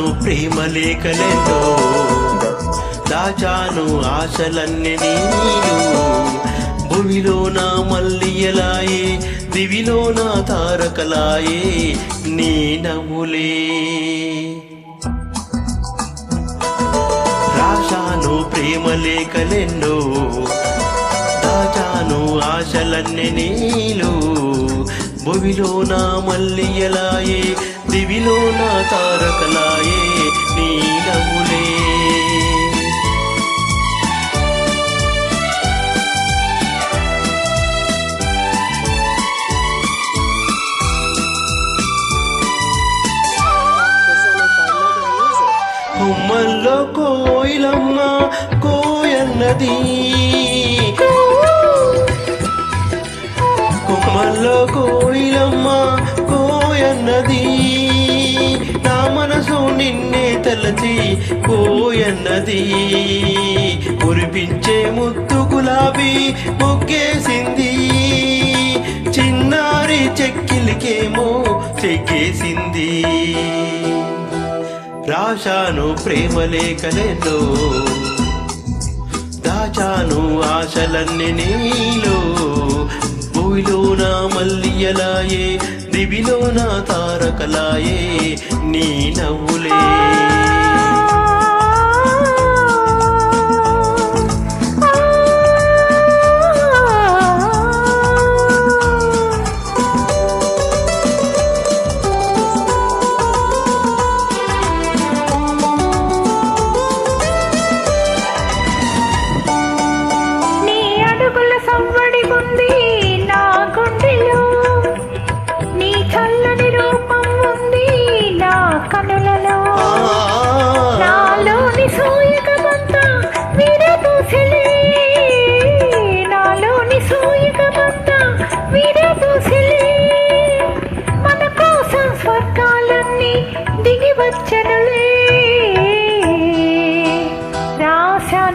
రాశాను ప్రేమ లేఖలతో దాచాను ఆశలన్నీ నీలు భూమిలో నా మల్లియలాయే దివిలో నా తారకలాయే నీ నవ్వులే. రాశాను ప్రేమ లేఖలెన్నో దాచాను ఆశలన్నీ నీలు భువిలో నా మల్లియలాయే దివిలో నా తారకలాయే నీ నవ్వులే Presented కొమ్మల్లో కోయిలమ్మ కోయన్నది. కోయన్నది నా మనసు నిన్నే తలచి పోయన్నది. కురిపించే ముత్తు గులాబీ మొగ్గేసింది చిన్నారి చెక్కిలికేమో చెక్కేసింది. రాశాను ప్రేమ లేఖలెన్నో దాచాను ఆశలన్నీ నీలో. భూమిలో నా మల్లియలాయే చెవిలో నా తారకలాయే నీ నవ్వులే.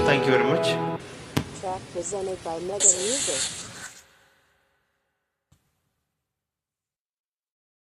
Thank you. Very much. Track presented by Mega Music.